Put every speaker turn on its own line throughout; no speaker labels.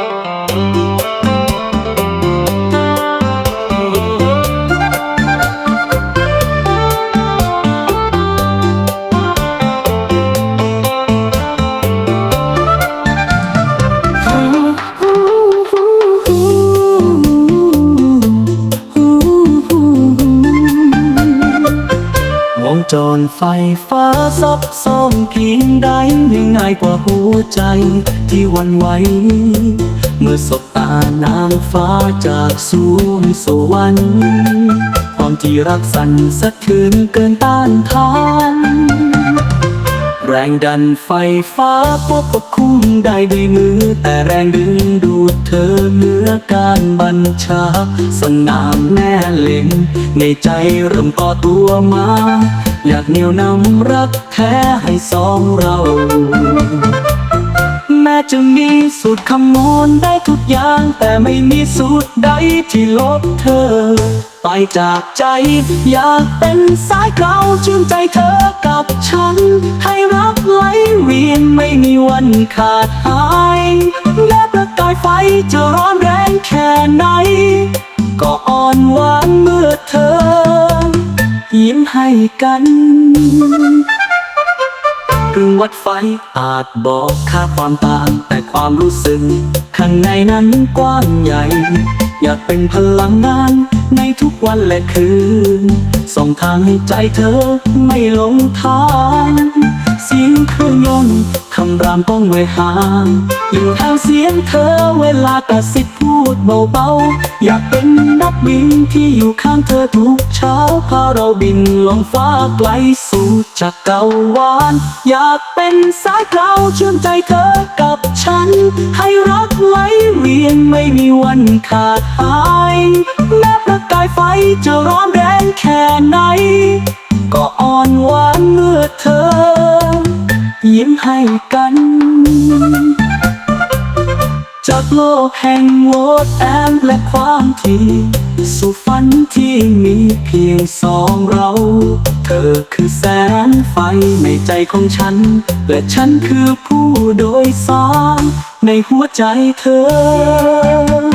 Thank you. วงจรไฟฟ้าซับซ้อนเพียงใดไม่ง่ายกว่าหัวใจที่วันไหว เมื่อสบตานางฟ้าจากสูงสวรรค์ความที่รักสั่นสะเทือนเกินต้านทาน แรงดันไฟฟ้าพวกควบคุมได้ด้วยมือ แต่แรงดึงดูดเธอเหนือการบัญชา สนามแน่เล็ง ในใจเริ่มก่อตัวมา อยากเหนียวนำรักแท้ให้สองเราแม้จะมีสูตรคำนวณได้ทุกอย่าง แต่ไม่มีสูตรใดที่ลบเธอ ไปจากใจ อยากเป็นสายเก่าจูงใจเธอกับฉัน ให้รักไหลเวียนไม่มีวันขาดหายแม้ประกายไฟจะร้อนแรงแค่ไหน ก็อ่อนหวานเมื่อเธอ ยิ้มให้กันเครื่องวัดไฟอาจบอกค่าความต่างแต่ความรู้สึก ข้างในนั้นกว้างใหญ่ อยากเป็นพลังงาน ในทุกวันและคืน ส่งทางให้ใจเธอไม่หลงทางเสียงเครื่องยนต์คำรามก้องไว้ห่างอยู่ทางเสียงเธอเวลากระซิบพูดเบาๆ อยากเป็นนักบินที่อยู่ข้างเธอทุกเช้า พาเราบินลงฟ้าไกลสู่จักรวาลอยากเป็นสายเกลาเชื่อมใจเธอกับ ฉัน ให้รักไว้เวียนไม่มีวันขาดหาย แม้ประกายไฟจะร้อนแรงแค่ไหน ก็อ่อนหวานเมื่อเธอ ยิ้มให้กัน จากโลกแห่งโวตแอมและความที่สู่ฝันที่มีเพียงสองเรา เธอคือแสงไฟในใจของฉัน และฉันคือผู้โดยสารในหัวใจเธอ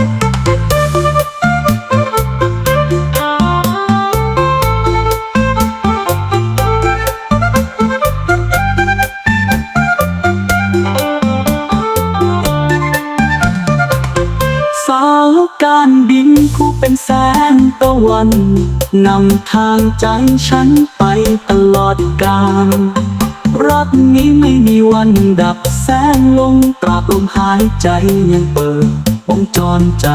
การบินผู้เป็นแสงตะวันนำทางใจฉันไปตลอดกาลรักนี้ไม่มีวันดับแสงลงตราบลมหายใจยังเปิดวงจรใจ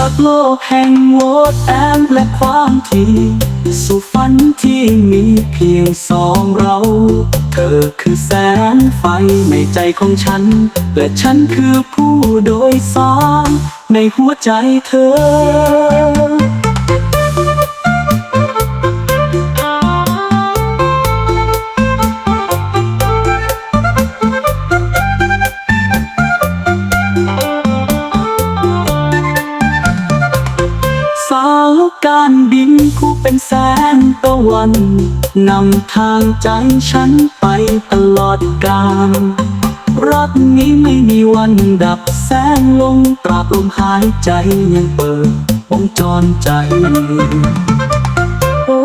จากโลกแห่งโวตแอมและความที่สู่ฝันที่มีเพียงสองเรา เธอคือแสงไฟในใจของฉัน และฉันคือผู้โดยสารในหัวใจเธอ การบินผู้เป็นแสงตะวัน นำทางใจฉันไปตลอดกาลรักนี้ไม่มีวันดับแสงลงตราบลมหายใจยังเปิดวงจรใจ โอ้